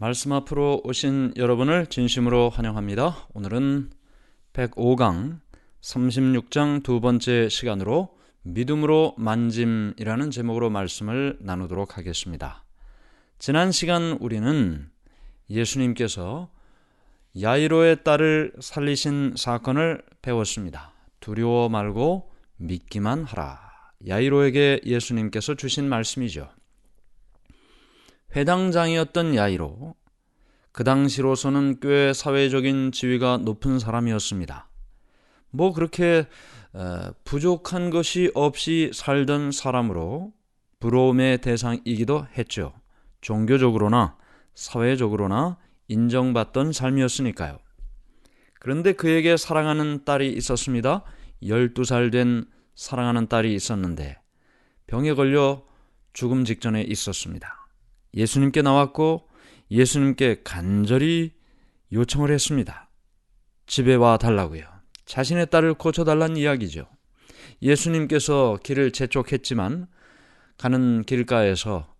말씀 앞으로 오신 여러분을 진심으로 환영합니다. 오늘은 105강 36장 두 번째 시간으로 믿음으로 만짐이라는 제목으로 말씀을 나누도록 하겠습니다. 지난 시간 우리는 예수님께서 야이로의 딸을 살리신 사건을 배웠습니다. 두려워 말고 믿기만 하라. 야이로에게 예수님께서 주신 말씀이죠. 회당장이었던 야이로, 그 당시로서는 꽤 사회적인 지위가 높은 사람이었습니다. 뭐 그렇게 부족한 것이 없이 살던 사람으로 부러움의 대상이기도 했죠. 종교적으로나 사회적으로나 인정받던 삶이었으니까요. 그런데 그에게 사랑하는 딸이 있었습니다. 12살 된 사랑하는 딸이 있었는데 병에 걸려 죽음 직전에 있었습니다. 예수님께 나왔고 예수님께 간절히 요청을 했습니다. 집에 와 달라고요. 자신의 딸을 고쳐달라는 이야기죠. 예수님께서 길을 재촉했지만 가는 길가에서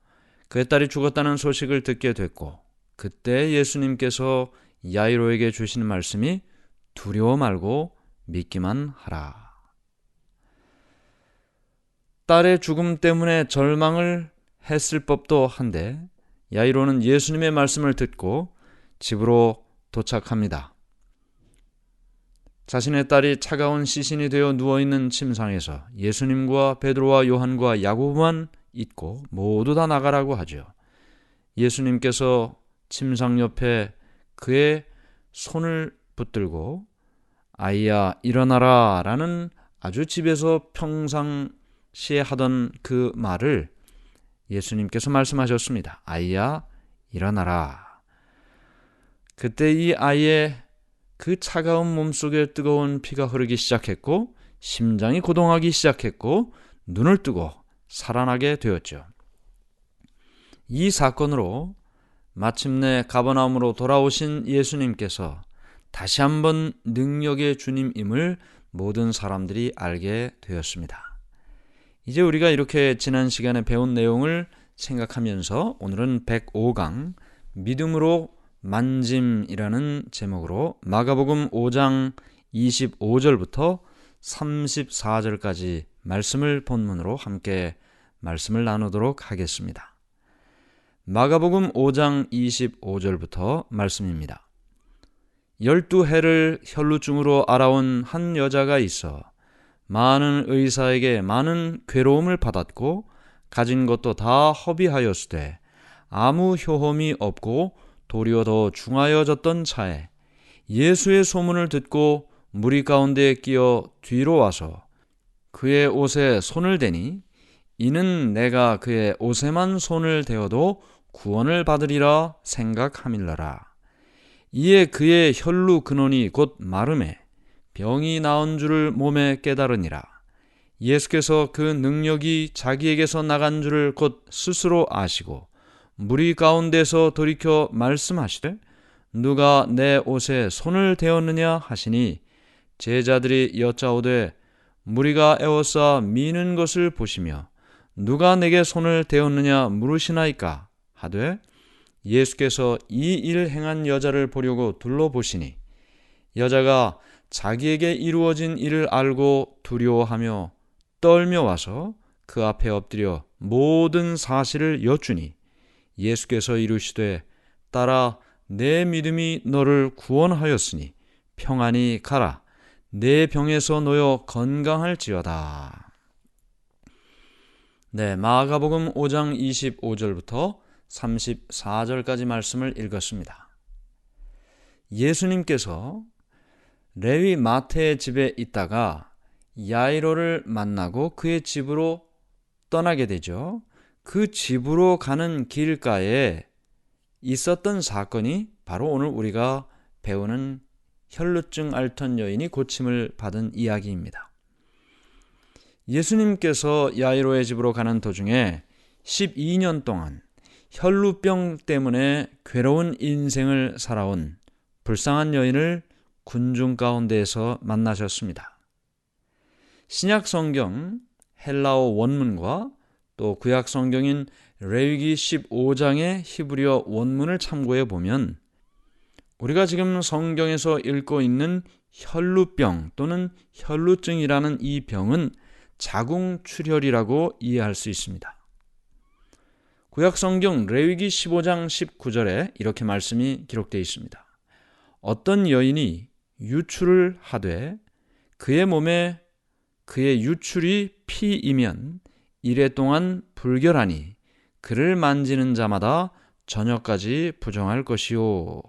그의 딸이 죽었다는 소식을 듣게 됐고 그때 예수님께서 야이로에게 주시는 말씀이 두려워 말고 믿기만 하라. 딸의 죽음 때문에 절망을 했을 법도 한데 야이로는 예수님의 말씀을 듣고 집으로 도착합니다. 자신의 딸이 차가운 시신이 되어 누워 있는 침상에서 예수님과 베드로와 요한과 야고보만 있고 모두 다 나가라고 하죠. 예수님께서 침상 옆에 그의 손을 붙들고 아이야 일어나라 라는 아주 집에서 평상시에 하던 그 말을 예수님께서 말씀하셨습니다. 아이야, 일어나라. 그때 이 아이의 그 차가운 몸속에 뜨거운 피가 흐르기 시작했고, 심장이 고동하기 시작했고, 눈을 뜨고 살아나게 되었죠. 이 사건으로 마침내 가버나움으로 돌아오신 예수님께서 다시 한번 능력의 주님임을 모든 사람들이 알게 되었습니다. 이제 우리가 이렇게 지난 시간에 배운 내용을 생각하면서 오늘은 105강 믿음으로 만짐이라는 제목으로 마가복음 5장 25절부터 34절까지 말씀을 본문으로 함께 말씀을 나누도록 하겠습니다. 마가복음 5장 25절부터 말씀입니다. 열두 해를 혈루증으로 알아온 한 여자가 있어 많은 의사에게 많은 괴로움을 받았고 가진 것도 다 허비하였으되 아무 효험이 없고 도리어 더 중하여졌던 차에 예수의 소문을 듣고 무리 가운데에 끼어 뒤로 와서 그의 옷에 손을 대니 이는 내가 그의 옷에만 손을 대어도 구원을 받으리라 생각함일라라. 이에 그의 혈루 근원이 곧 마름에 병이 나은 줄을 몸에 깨달으니라. 예수께서 그 능력이 자기에게서 나간 줄을 곧 스스로 아시고 무리 가운데서 돌이켜 말씀하시되 누가 내 옷에 손을 대었느냐 하시니 제자들이 여짜오되 무리가 에워싸 미는 것을 보시며 누가 내게 손을 대었느냐 물으시나이까 하되 예수께서 이 일 행한 여자를 보려고 둘러보시니 여자가 자기에게 이루어진 일을 알고 두려워하며 떨며 와서 그 앞에 엎드려 모든 사실을 여쭈니 예수께서 이르시되 따라 내 믿음이 너를 구원하였으니 평안히 가라 내 병에서 놓여 건강할지어다. 네, 마가복음 5장 25절부터 34절까지 말씀을 읽었습니다. 예수님께서 레위 마태의 집에 있다가 야이로를 만나고 그의 집으로 떠나게 되죠. 그 집으로 가는 길가에 있었던 사건이 바로 오늘 우리가 배우는 혈루증 앓던 여인이 고침을 받은 이야기입니다. 예수님께서 야이로의 집으로 가는 도중에 12년 동안 혈루병 때문에 괴로운 인생을 살아온 불쌍한 여인을 군중 가운데에서 만나셨습니다. 신약 성경 헬라어 원문과 또 구약 성경인 레위기 15장의 히브리어 원문을 참고해 보면 우리가 지금 성경에서 읽고 있는 혈루병 또는 혈루증이라는 이 병은 자궁출혈이라고 이해할 수 있습니다. 구약 성경 레위기 15장 19절에 이렇게 말씀이 기록되어 있습니다. 어떤 여인이 유출을 하되 그의 몸에 그의 유출이 피이면 이래 동안 불결하니 그를 만지는 자마다 저녁까지 부정할 것이요.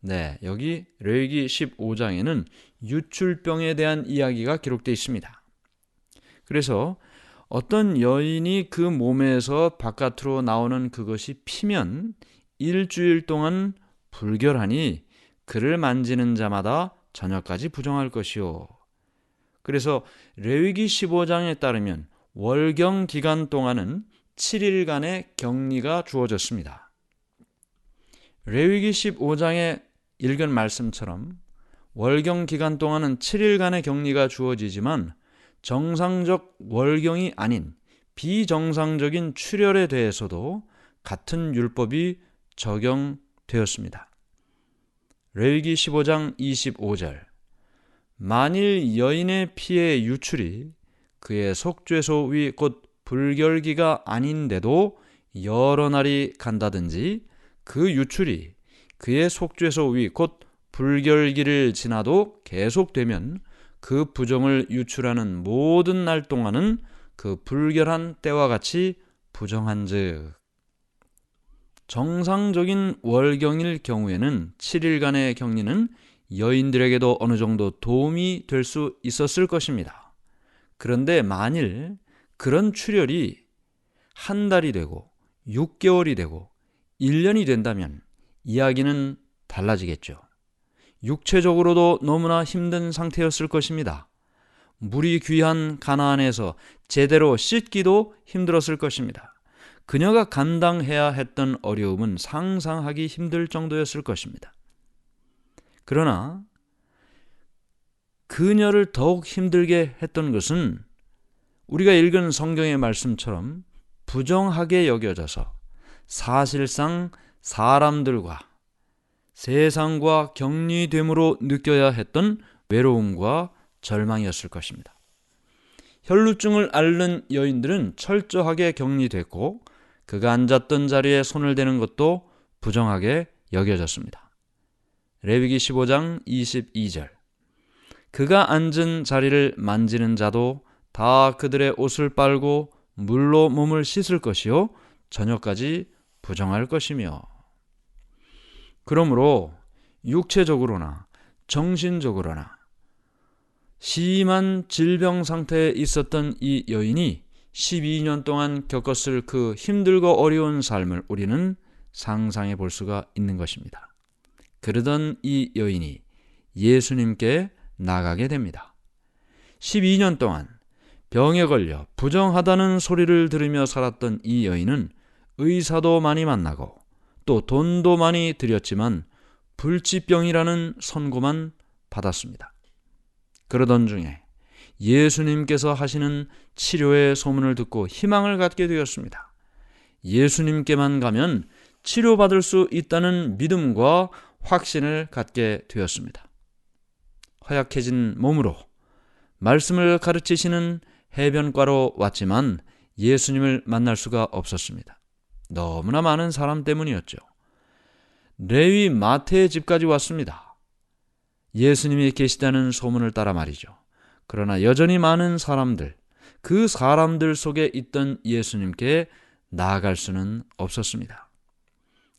네, 여기 레위기 15장에는 유출병에 대한 이야기가 기록되어 있습니다. 그래서 어떤 여인이 그 몸에서 바깥으로 나오는 그것이 피면 일주일 동안 불결하니 그를 만지는 자마다 저녁까지 부정할 것이요. 그래서 레위기 15장에 따르면 월경 기간 동안은 7일간의 격리가 주어졌습니다. 레위기 15장에 읽은 말씀처럼 월경 기간 동안은 7일간의 격리가 주어지지만 정상적 월경이 아닌 비정상적인 출혈에 대해서도 같은 율법이 적용되었습니다. 레위기 15장 25절. 만일 여인의 피의 유출이 그의 속죄소 위 곧 불결기가 아닌데도 여러 날이 간다든지 그 유출이 그의 속죄소 위 곧 불결기를 지나도 계속되면 그 부정을 유출하는 모든 날 동안은 그 불결한 때와 같이 부정한즉 정상적인 월경일 경우에는 7일간의 격리는 여인들에게도 어느 정도 도움이 될 수 있었을 것입니다. 그런데 만일 그런 출혈이 한 달이 되고 6개월이 되고 1년이 된다면 이야기는 달라지겠죠. 육체적으로도 너무나 힘든 상태였을 것입니다. 물이 귀한 가나안에서 제대로 씻기도 힘들었을 것입니다. 그녀가 감당해야 했던 어려움은 상상하기 힘들 정도였을 것입니다. 그러나 그녀를 더욱 힘들게 했던 것은 우리가 읽은 성경의 말씀처럼 부정하게 여겨져서 사실상 사람들과 세상과 격리됨으로 느껴야 했던 외로움과 절망이었을 것입니다. 혈루증을 앓는 여인들은 철저하게 격리됐고 그가 앉았던 자리에 손을 대는 것도 부정하게 여겨졌습니다. 레위기 15장 22절 그가 앉은 자리를 만지는 자도 다 그들의 옷을 빨고 물로 몸을 씻을 것이요 저녁까지 부정할 것이며 그러므로 육체적으로나 정신적으로나 심한 질병 상태에 있었던 이 여인이 12년 동안 겪었을 그 힘들고 어려운 삶을 우리는 상상해 볼 수가 있는 것입니다. 그러던 이 여인이 예수님께 나가게 됩니다. 12년 동안 병에 걸려 부정하다는 소리를 들으며 살았던 이 여인은 의사도 많이 만나고 또 돈도 많이 들였지만 불치병이라는 선고만 받았습니다. 그러던 중에 예수님께서 하시는 치료의 소문을 듣고 희망을 갖게 되었습니다. 예수님께만 가면 치료받을 수 있다는 믿음과 확신을 갖게 되었습니다. 허약해진 몸으로 말씀을 가르치시는 해변가로 왔지만 예수님을 만날 수가 없었습니다. 너무나 많은 사람 때문이었죠. 레위 마태의 집까지 왔습니다. 예수님이 계시다는 소문을 따라 말이죠. 그러나 여전히 많은 사람들, 그 사람들 속에 있던 예수님께 나아갈 수는 없었습니다.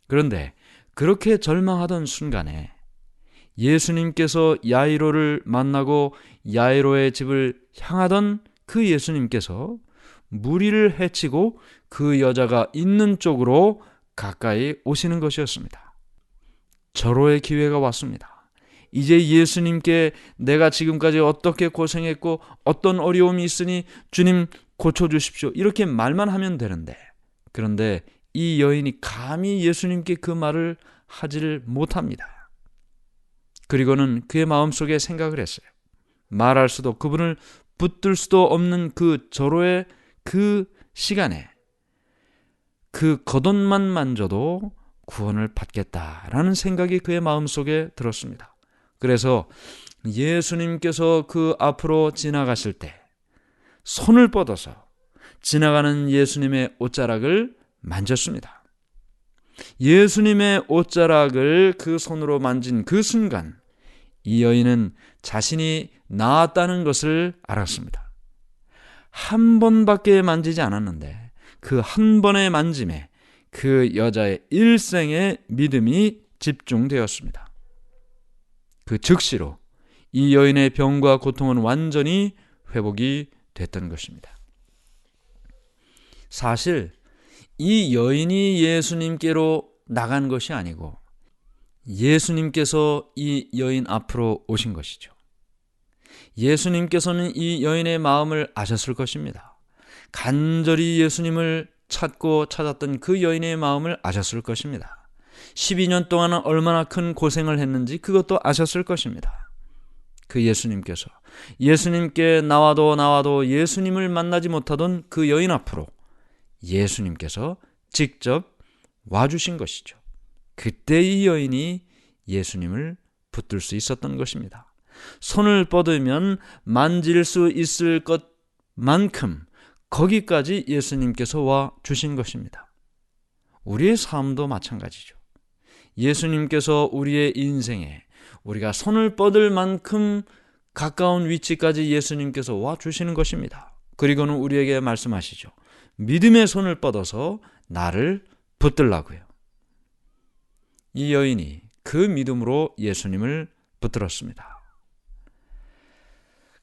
그런데 그렇게 절망하던 순간에 예수님께서 야이로를 만나고 야이로의 집을 향하던 그 예수님께서 무리를 해치고 그 여자가 있는 쪽으로 가까이 오시는 것이었습니다. 절호의 기회가 왔습니다. 이제 예수님께 내가 지금까지 어떻게 고생했고 어떤 어려움이 있으니 주님 고쳐주십시오. 이렇게 말만 하면 되는데. 그런데 이 여인이 감히 예수님께 그 말을 하지를 못합니다. 그리고는 그의 마음속에 생각을 했어요. 말할 수도 그분을 붙들 수도 없는 그 절호의 그 시간에 그 겉옷만 만져도 구원을 받겠다라는 생각이 그의 마음속에 들었습니다. 그래서 예수님께서 그 앞으로 지나가실 때 손을 뻗어서 지나가는 예수님의 옷자락을 만졌습니다. 예수님의 옷자락을 그 손으로 만진 그 순간 이 여인은 자신이 나았다는 것을 알았습니다. 한 번밖에 만지지 않았는데 그 한 번의 만짐에 그 여자의 일생의 믿음이 집중되었습니다. 그 즉시로 이 여인의 병과 고통은 완전히 회복이 됐던 것입니다. 사실 이 여인이 예수님께로 나간 것이 아니고 예수님께서 이 여인 앞으로 오신 것이죠. 예수님께서는 이 여인의 마음을 아셨을 것입니다. 간절히 예수님을 찾고 찾았던 그 여인의 마음을 아셨을 것입니다. 12년 동안 얼마나 큰 고생을 했는지 그것도 아셨을 것입니다. 그 예수님께서 예수님께 나와도 나와도 예수님을 만나지 못하던 그 여인 앞으로 예수님께서 직접 와주신 것이죠. 그때 이 여인이 예수님을 붙들 수 있었던 것입니다. 손을 뻗으면 만질 수 있을 것만큼 거기까지 예수님께서 와 주신 것입니다. 우리의 삶도 마찬가지죠. 예수님께서 우리의 인생에 우리가 손을 뻗을 만큼 가까운 위치까지 예수님께서 와 주시는 것입니다. 그리고는 우리에게 말씀하시죠. 믿음의 손을 뻗어서 나를 붙들라고요. 이 여인이 그 믿음으로 예수님을 붙들었습니다.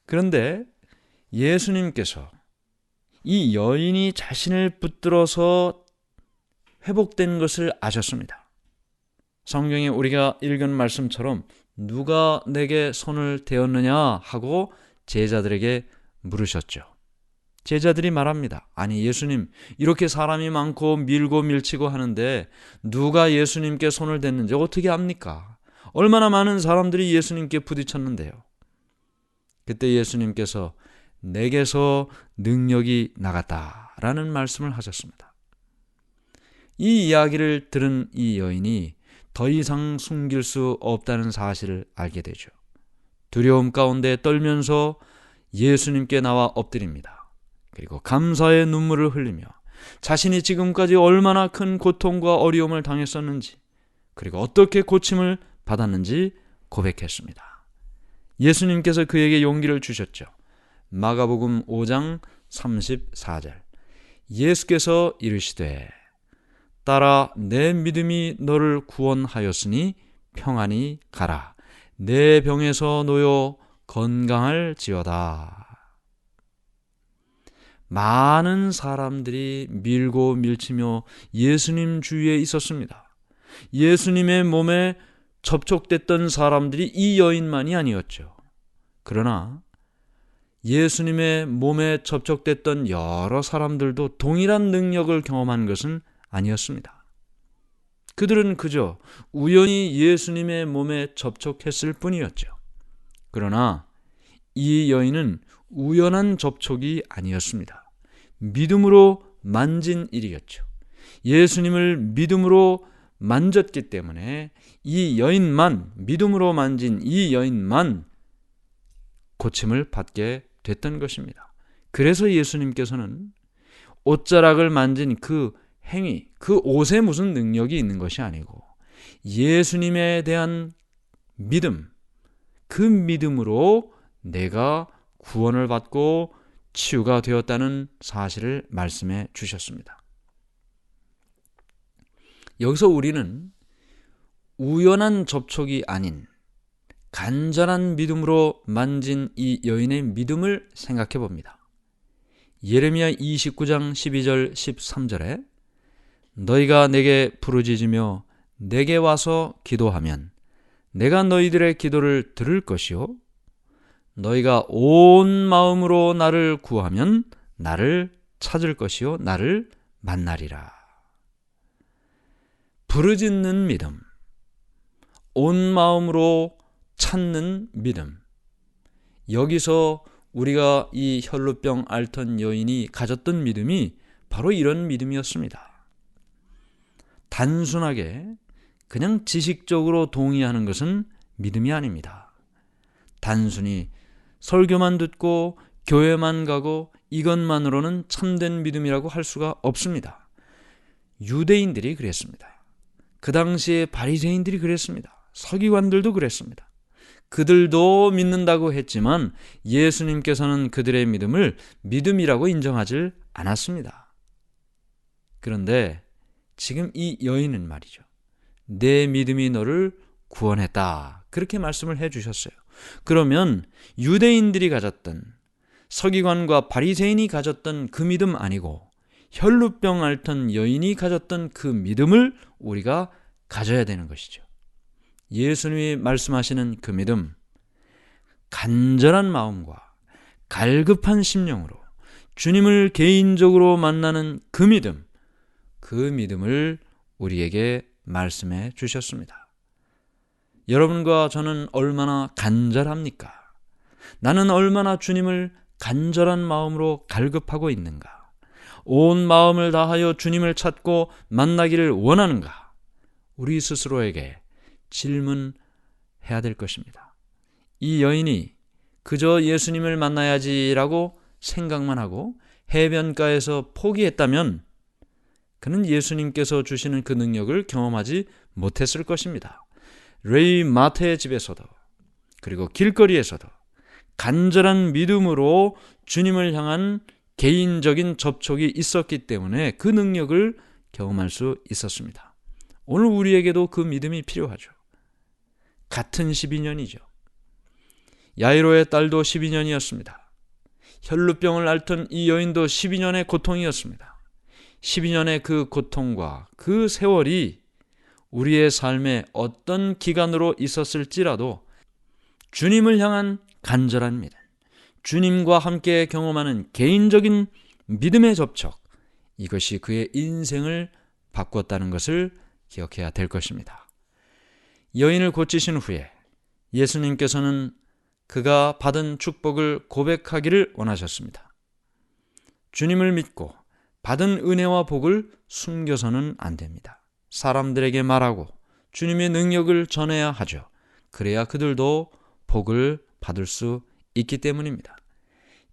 그런데 예수님께서 이 여인이 자신을 붙들어서 회복된 것을 아셨습니다. 성경에 우리가 읽은 말씀처럼 누가 내게 손을 대었느냐 하고 제자들에게 물으셨죠. 제자들이 말합니다. 아니, 예수님, 이렇게 사람이 많고 밀고 밀치고 하는데 누가 예수님께 손을 댔는지 어떻게 압니까? 얼마나 많은 사람들이 예수님께 부딪혔는데요. 그때 예수님께서 내게서 능력이 나갔다라는 말씀을 하셨습니다. 이 이야기를 들은 이 여인이 더 이상 숨길 수 없다는 사실을 알게 되죠. 두려움 가운데 떨면서 예수님께 나와 엎드립니다. 그리고 감사의 눈물을 흘리며 자신이 지금까지 얼마나 큰 고통과 어려움을 당했었는지 그리고 어떻게 고침을 받았는지 고백했습니다. 예수님께서 그에게 용기를 주셨죠. 마가복음 5장 34절. 예수께서 이르시되 따라 내 믿음이 너를 구원하였으니 평안히 가라. 내 병에서 놓여 건강할지어다. 많은 사람들이 밀고 밀치며 예수님 주위에 있었습니다. 예수님의 몸에 접촉됐던 사람들이 이 여인만이 아니었죠. 그러나 예수님의 몸에 접촉됐던 여러 사람들도 동일한 능력을 경험한 것은 아니었습니다. 그들은 그저 우연히 예수님의 몸에 접촉했을 뿐이었죠. 그러나 이 여인은 우연한 접촉이 아니었습니다. 믿음으로 만진 일이었죠. 예수님을 믿음으로 만졌기 때문에 이 여인만, 믿음으로 만진 이 여인만 고침을 받게 됐던 것입니다. 그래서 예수님께서는 옷자락을 만진 그 행위, 그 옷에 무슨 능력이 있는 것이 아니고 예수님에 대한 믿음, 그 믿음으로 내가 구원을 받고 치유가 되었다는 사실을 말씀해 주셨습니다. 여기서 우리는 우연한 접촉이 아닌 간절한 믿음으로 만진 이 여인의 믿음을 생각해 봅니다. 예레미야 29장 12절 13절에 너희가 내게 부르짖으며 내게 와서 기도하면 내가 너희들의 기도를 들을 것이요 너희가 온 마음으로 나를 구하면 나를 찾을 것이요 나를 만나리라. 부르짖는 믿음, 온 마음으로 찾는 믿음. 여기서 우리가 이 혈루병 앓던 여인이 가졌던 믿음이 바로 이런 믿음이었습니다. 단순하게 그냥 지식적으로 동의하는 것은 믿음이 아닙니다. 단순히 설교만 듣고 교회만 가고 이것만으로는 참된 믿음이라고 할 수가 없습니다. 유대인들이 그랬습니다. 그 당시에 바리새인들이 그랬습니다. 서기관들도 그랬습니다. 그들도 믿는다고 했지만 예수님께서는 그들의 믿음을 믿음이라고 인정하지 않았습니다. 그런데 지금 이 여인은 말이죠. 내 믿음이 너를 구원했다. 그렇게 말씀을 해 주셨어요. 그러면 유대인들이 가졌던 서기관과 바리새인이 가졌던 그 믿음 아니고 혈루병 앓던 여인이 가졌던 그 믿음을 우리가 가져야 되는 것이죠. 예수님이 말씀하시는 그 믿음, 간절한 마음과 갈급한 심령으로 주님을 개인적으로 만나는 그 믿음, 그 믿음을 우리에게 말씀해 주셨습니다. 여러분과 저는 얼마나 간절합니까? 나는 얼마나 주님을 간절한 마음으로 갈급하고 있는가? 온 마음을 다하여 주님을 찾고 만나기를 원하는가? 우리 스스로에게 질문해야 될 것입니다. 이 여인이 그저 예수님을 만나야지라고 생각만 하고 해변가에서 포기했다면 그는 예수님께서 주시는 그 능력을 경험하지 못했을 것입니다. 레이 마테의 집에서도 그리고 길거리에서도 간절한 믿음으로 주님을 향한 개인적인 접촉이 있었기 때문에 그 능력을 경험할 수 있었습니다. 오늘 우리에게도 그 믿음이 필요하죠. 같은 12년이죠. 야이로의 딸도 12년이었습니다. 혈루병을 앓던 이 여인도 12년의 고통이었습니다. 12년의 그 고통과 그 세월이 우리의 삶에 어떤 기간으로 있었을지라도 주님을 향한 간절한 믿음, 주님과 함께 경험하는 개인적인 믿음의 접촉, 이것이 그의 인생을 바꿨다는 것을 기억해야 될 것입니다. 여인을 고치신 후에 예수님께서는 그가 받은 축복을 고백하기를 원하셨습니다. 주님을 믿고 받은 은혜와 복을 숨겨서는 안 됩니다. 사람들에게 말하고 주님의 능력을 전해야 하죠. 그래야 그들도 복을 받을 수 있기 때문입니다.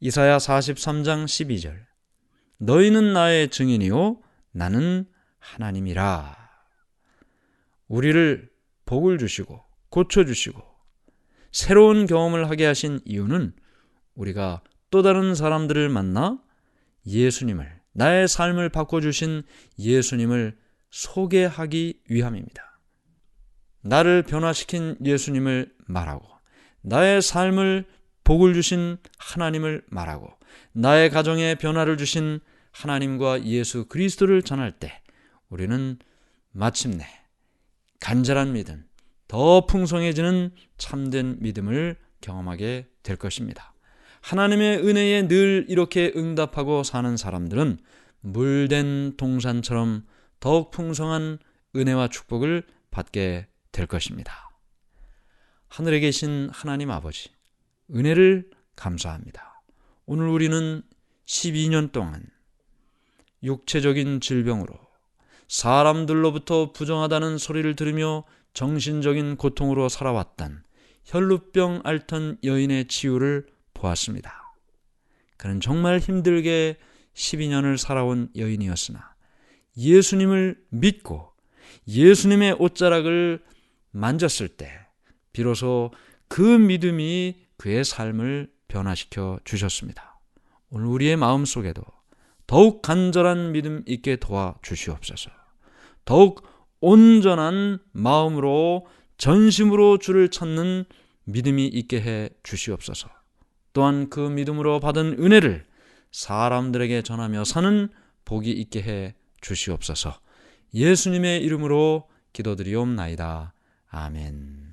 이사야 43장 12절 너희는 나의 증인이요 나는 하나님이라. 우리를 복을 주시고 고쳐 주시고 새로운 경험을 하게 하신 이유는 우리가 또 다른 사람들을 만나 예수님을 나의 삶을 바꿔 주신 예수님을 소개하기 위함입니다. 나를 변화시킨 예수님을 말하고 나의 삶을 복을 주신 하나님을 말하고 나의 가정에 변화를 주신 하나님과 예수 그리스도를 전할 때 우리는 마침내 간절한 믿음, 더 풍성해지는 참된 믿음을 경험하게 될 것입니다. 하나님의 은혜에 늘 이렇게 응답하고 사는 사람들은 물된 동산처럼 더욱 풍성한 은혜와 축복을 받게 될 것입니다. 하늘에 계신 하나님 아버지, 은혜를 감사합니다. 오늘 우리는 12년 동안 육체적인 질병으로 사람들로부터 부정하다는 소리를 들으며 정신적인 고통으로 살아왔던 혈루병 앓던 여인의 치유를 보았습니다. 그는 정말 힘들게 12년을 살아온 여인이었으나 예수님을 믿고 예수님의 옷자락을 만졌을 때 비로소 그 믿음이 그의 삶을 변화시켜 주셨습니다. 오늘 우리의 마음 속에도 더욱 간절한 믿음 있게 도와 주시옵소서. 더욱 온전한 마음으로 전심으로 주를 찾는 믿음이 있게 해 주시옵소서. 또한 그 믿음으로 받은 은혜를 사람들에게 전하며 사는 복이 있게 해 주시옵소서. 예수님의 이름으로 기도드리옵나이다. 아멘.